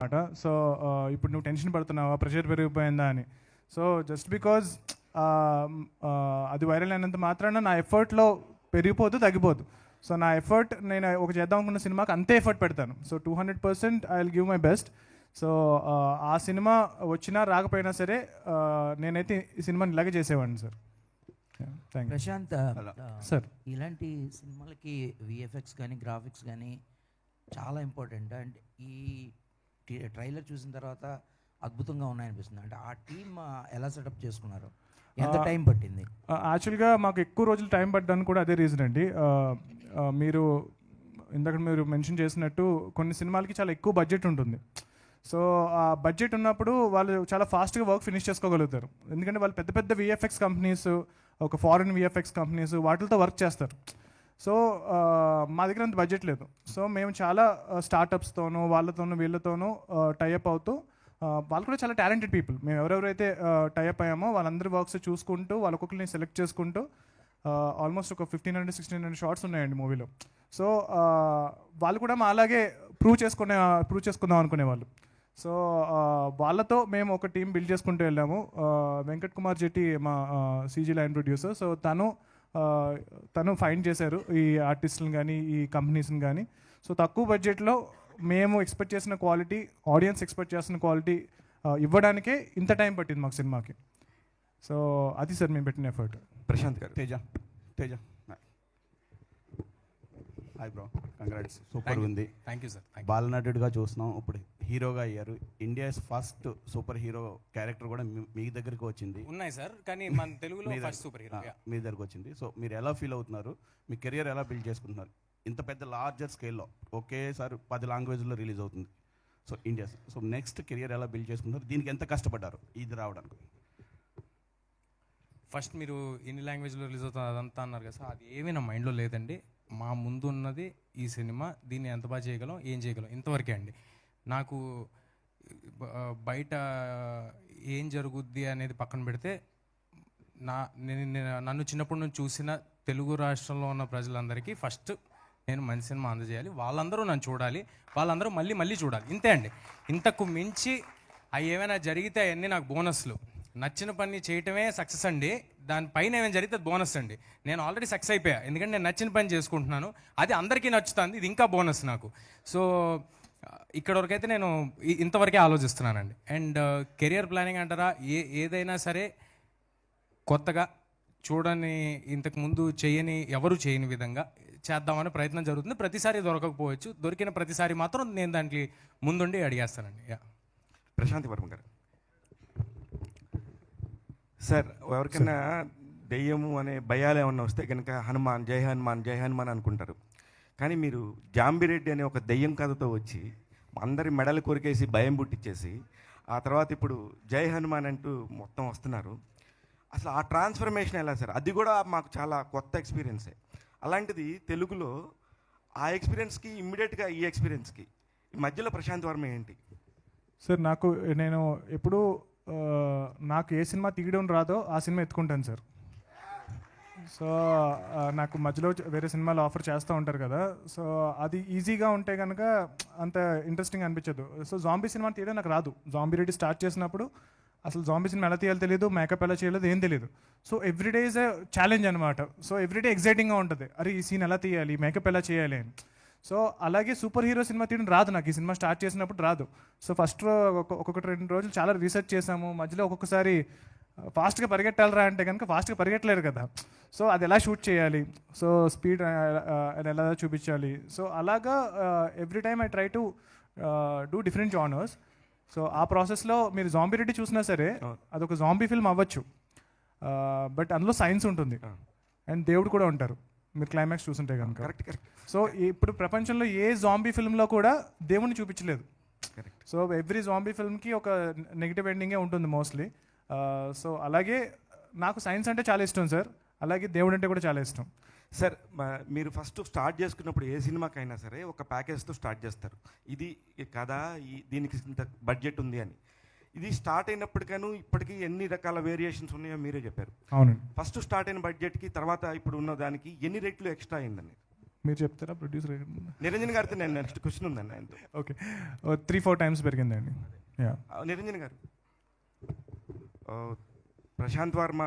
అనమాట సో ఇప్పుడు నువ్వు టెన్షన్ పడుతున్నావా? ప్రెషర్ పెరిగిపోయిందా అని. సో జస్ట్ బికాజ్ అది వైరల్ అయినంత మాత్రాన నా ఎఫర్ట్లో పెరిగిపోదు తగ్గిపోదు. సో నా ఎఫర్ట్ నేను ఒక చేద్దాం అనుకున్న సినిమాకి అంతే ఎఫర్ట్ పెడతాను. So two hundred percent I will give my best so ఆ సినిమా వచ్చినా రాకపోయినా సరే నేనైతే ఈ సినిమాని ఇలాగే చేసేవాడిని sir. Thank you Prashanth sir. ఇలాంటి సినిమాలకి విఎఫ్ఎక్స్ కానీ గ్రాఫిక్స్ కానీ చాలా ఇంపార్టెంట్ అండ్ ఈ ట్రైలర్ చూసిన తర్వాత అద్భుతంగా ఉన్నాయనిపిస్తుంది. అంటే ఆ టీమ్ ఎలా సెటప్ చేసుకున్నారు? ఎంత టైం పట్టింది? యాక్చువల్గా మాకు ఎక్కువ రోజులు టైం పడ్డానికి కూడా అదే రీజన్ అండి. మీరు ఇందాక మీరు మెన్షన్ చేసినట్టు కొన్ని సినిమాలకి చాలా ఎక్కువ బడ్జెట్ ఉంటుంది. సో ఆ బడ్జెట్ ఉన్నప్పుడు వాళ్ళు చాలా ఫాస్ట్గా వర్క్ ఫినిష్ చేసుకోగలుగుతారు. ఎందుకంటే వాళ్ళు పెద్ద పెద్ద విఎఫ్ఎక్స్ కంపెనీస్ ఒక ఫారిన్ విఎఫ్ఎక్స్ కంపెనీస్ వాటితో వర్క్ చేస్తారు. సో మా దగ్గర అంత బడ్జెట్ లేదు. సో మేము చాలా స్టార్టప్స్తోనూ వాళ్ళతోనూ వీళ్ళతోనూ టైఅప్ అవుతూ వాళ్ళు కూడా చాలా టాలెంటెడ్ పీపుల్ మేము ఎవరెవరైతే టైఅప్ అయ్యామో వాళ్ళందరి వర్క్స్ చూసుకుంటూ వాళ్ళొక్కరిని సెలెక్ట్ చేసుకుంటూ ఆల్మోస్ట్ ఒక fifteen hundred sixteen hundred shots ఉన్నాయండి మూవీలో. సో వాళ్ళు కూడా మా అలాగే ప్రూవ్ చేసుకునే ప్రూవ్ చేసుకుందాం అనుకునేవాళ్ళు. సో వాళ్ళతో మేము ఒక టీం బిల్డ్ చేసుకుంటూ వెళ్ళాము. వెంకట్ కుమార్ జెట్టి మా సీజీ లైన్ ప్రొడ్యూసర్ సో తను తను ఫైండ్ చేశారు ఈ ఆర్టిస్టులను కానీ ఈ కంపెనీస్ని కానీ సో తక్కువ బడ్జెట్లో మేము ఎక్స్పెక్ట్ చేసిన క్వాలిటీ ఆడియన్స్ ఎక్స్పెక్ట్ చేసిన క్వాలిటీ ఇవ్వడానికే ఇంత టైం పట్టింది మాకు సినిమాకి. సో అది సార్ మేము పెట్టిన effort. Prashanth garu. Teja Teja. Hi bro congrats super ఉంది. థ్యాంక్ యూ సార్ బాలనటుడిగా చూస్తున్నాం. ఇప్పుడు హీరోగా అయ్యారు. India's first super hero character కూడా మీ- దగ్గరికి వచ్చింది. ఉన్నాయి సార్ కానీ మన తెలుగులో ఫస్ట్ సూపర్ హీరో మీ దగ్గరకు వచ్చింది. సో మీరు ఎలా ఫీల్ అవుతున్నారు? మీ కెరియర్ ఎలా బిల్డ్ చేసుకుంటున్నారు? ఇంత పెద్ద లార్జర్ స్కేల్లో ఒకేసారి పది లాంగ్వేజ్లో రిలీజ్ అవుతుంది. So India so next career ఎలా బిల్డ్ చేసుకుంటున్నారు? దీనికి ఎంత కష్టపడ్డారు? ఇది రావడానికి. ఫస్ట్ మీరు ఎన్ని లాంగ్వేజ్లో రిలీజ్ అవుతుంది అదంతా అన్నారు కదా సార్ అది ఏమీ నా మైండ్లో లేదండి. మా ముందు ఉన్నది ఈ సినిమా దీన్ని ఎంత బాగా చేయగలం ఏం చేయగలం ఇంతవరకే అండి. నాకు బయట ఏం జరుగుద్ది అనేది పక్కన పెడితే నా నేను నేను- నన్ను చిన్నప్పటి నుంచి చూసిన తెలుగు రాష్ట్రంలో ఉన్న ప్రజలందరికీ ఫస్ట్ నేను మంచి సినిమా అందజేయాలి. వాళ్ళందరూ నన్ను చూడాలి. వాళ్ళందరూ మళ్ళీ మళ్ళీ చూడాలి. ఇంతే అండి. ఇంతకు మించి అవి ఏమైనా జరిగితే అవన్నీ నాకు బోనస్లు. నచ్చిన పని చేయటమే సక్సెస్ అండి. దానిపైన ఏమైనా జరిగితే బోనస్ అండి. నేను ఆల్రెడీ సక్సెస్ అయిపోయా. ఎందుకంటే నేను నచ్చిన పని చేసుకుంటున్నాను. అది అందరికీ నచ్చుతుంది. ఇది ఇంకా బోనస్ నాకు. సో ఇక్కడ వరకైతే నేను ఇంతవరకే ఆలోచిస్తున్నానండి. అండ్ కెరియర్ ప్లానింగ్ అంటారా? ఏ ఏదైనా సరే కొత్తగా చూడని ఇంతకు ముందు చేయని ఎవరు చేయని విధంగా చేద్దామనే ప్రయత్నం జరుగుతుంది. ప్రతిసారి దొరకకపోవచ్చు. దొరికిన ప్రతిసారి మాత్రం నేను దాంట్లో ముందుండి అడిగేస్తానండి. యా. ప్రశాంతి వర్మ గారు. సార్ ఎవరికైనా దెయ్యము అనే భయాలు ఏమన్నా వస్తే కనుక హనుమాన్ జై హనుమాన్ జై హనుమాన్ అనుకుంటారు. కానీ మీరు జాంబిరెడ్డి అనే ఒక దెయ్యం కథతో వచ్చి అందరి మెడలు కొరికేసి భయం పుట్టించేసి ఆ తర్వాత ఇప్పుడు జై హనుమాన్ అంటూ మొత్తం వస్తున్నారు. అసలు ఆ ట్రాన్స్ఫర్మేషన్ ఎలా సార్? అది కూడా మాకు చాలా కొత్త ఎక్స్పీరియన్సే. అలాంటిది తెలుగులో ఆ ఎక్స్పీరియన్స్కి ఇమ్మీడియట్గా ఈ ఎక్స్పీరియన్స్కి ఈ మధ్యలో ప్రశాంత్ వర్మ ఏంటి? సార్ నాకు నేను ఎప్పుడు నాకు ఏ సినిమా తీయడం రాదో ఆ సినిమా ఎత్తుకుంటాను సార్. సో నాకు మధ్యలో వేరే సినిమాలు ఆఫర్ చేస్తూ ఉంటారు కదా సో అది ఈజీగా ఉంటే కనుక అంత ఇంట్రెస్టింగ్ అనిపించదు. సో జాంబీ సినిమా తీయడం నాకు రాదు. జాంబీ రెడ్డి స్టార్ట్ చేసినప్పుడు అసలు జాంబీ సినిమా ఎలా తీయాలో తెలియదు మేకప్ ఎలా చేయలేదు ఏం తెలియదు సో ఎవ్రీడే ఇస్ ఛాలెంజ్ అనమాట సో ఎవ్రీడే ఎగ్జైటింగ్గా ఉంటుంది. అరే ఈ సీన్ ఎలా తీయాలి మేకప్ ఎలా చేయాలి అని. సో అలాగే సూపర్ హీరో సినిమా తీయడం రాదు నాకు. ఈ సినిమా స్టార్ట్ చేసినప్పుడు రాదు. సో ఫస్ట్ ఒక్కొక్కటి రెండు రోజులు చాలా రీసెర్చ్ చేసాము మధ్యలో ఒక్కొక్కసారి ఫాస్ట్గా పరిగెట్టాలరా అంటే కనుక ఫాస్ట్గా పరిగెట్టలేరు కదా. సో అది ఎలా షూట్ చేయాలి? సో స్పీడ్ ఎలా చూపించాలి? సో అలాగా every time I try to do different genres so ఆ ప్రాసెస్లో మీరు జాంబీ రెడ్డి చూసినా సరే అదొక జాంబీ ఫిల్మ్ అవ్వచ్చు. బట్ అందులో సైన్స్ ఉంటుంది. అండ్ దేవుడు కూడా ఉంటారు. మీరు క్లైమాక్స్ చూసుంటే కనుక. కరెక్ట్ కరెక్ట్ సో ఇప్పుడు ప్రపంచంలో ఏ జాంబీ ఫిల్మ్లో కూడా దేవుణ్ణి చూపించలేదు. కరెక్ట్ సో ఎవ్రీ జాంబీ ఫిల్మ్కి ఒక నెగిటివ్ ఎండింగే ఉంటుంది మోస్ట్లీ సో అలాగే నాకు సైన్స్ అంటే చాలా ఇష్టం సార్ అలాగే దేవుడు అంటే కూడా చాలా ఇష్టం. సార్ మీరు ఫస్ట్ స్టార్ట్ చేసుకున్నప్పుడు ఏ సినిమాకైనా సరే ఒక ప్యాకేజ్తో స్టార్ట్ చేస్తారు. ఇది కథ ఈ దీనికి ఇంత బడ్జెట్ ఉంది అని. ఇది స్టార్ట్ అయినప్పటికను ఇప్పటికీ ఎన్ని రకాల వేరియేషన్స్ ఉన్నాయో మీరే చెప్పారు. అవునండి. ఫస్ట్ స్టార్ట్ అయిన బడ్జెట్కి తర్వాత ఇప్పుడు ఉన్న దానికి ఎన్ని రెట్లు ఎక్స్ట్రా అయిందండి? మీరు చెప్తారా ప్రొడ్యూసర్ నిరంజన్ గారితో నేను నెక్స్ట్ క్వశ్చన్ ఉందండి ఆయనతో. ఓకే త్రీ ఫోర్ టైమ్స్ పెరిగిందండి. నిరంజన్ గారు. ప్రశాంత్ వర్మ